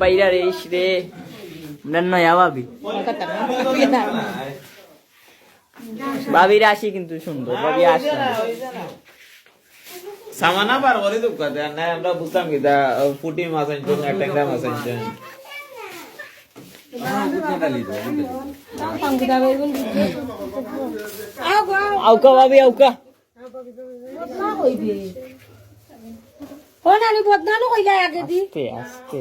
পাইরা রে। ইস রে না নয়া ভাবি ভাবির আসি কিন্তু সুন্দর ভাবি আসি সামানা করে না আমরা বুঝতাম কি দা ফুটি মাছ আনছো না ট্যাংরা মাছ আনছো। আউকা ভাবি আউকা। ও নানি বদনানো কইলা আগে দি আস্তে আস্তে।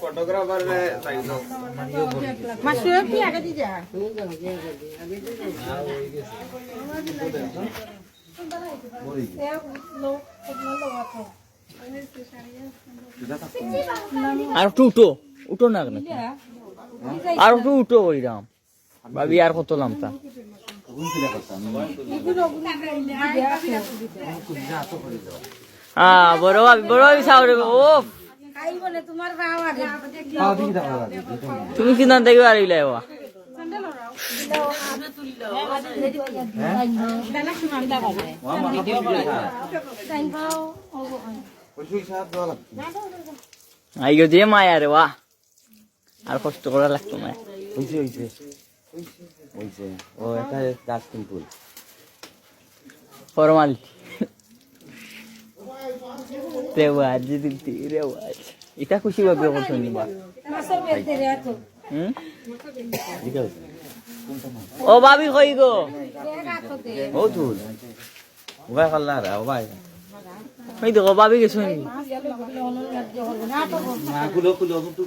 ফটোগ্রাফার কি আগে দি যা। আর উঠো। উঠো না কেন? আর একটু উঠো ওইরাম ভাবি আর কত লামতা হ্যাঁ বড় ভাবি বড় ভাবি সাউরে ও তুমি কিনা দেখবে আর ইলাই বাবা? যে মায়া রে ওয়া আর কষ্ট করা লাগতো না হইছে হইছে হইছে ও এটা গাছ সিম্পল ফরমালিটি রেওয়াজ দিদি রেওয়াজ এটা খুশি ভাবে করছ নিবা মাসের বেতে রে তো হুম? ঠিক আছে ও ভাবি কই গো? ও তুল ওবাই খাল্লা রা ওবাই ওই দেখো ভাবি গেছো নি। না কুলো কুলো তুই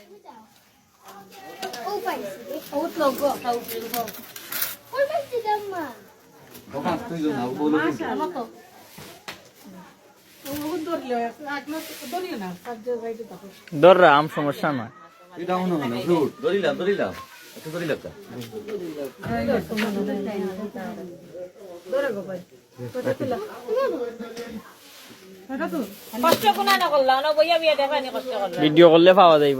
দররা আম সমস্যা নয় এটা না। ফ্রুট ধরিলাম ধরিলাম একটু ধরিলাম তা কষ্ট কোনা নকরলা ন বইয়া বিয়া দেখানি কষ্ট করলা ভিডিও করলে পাওয়া যাইব।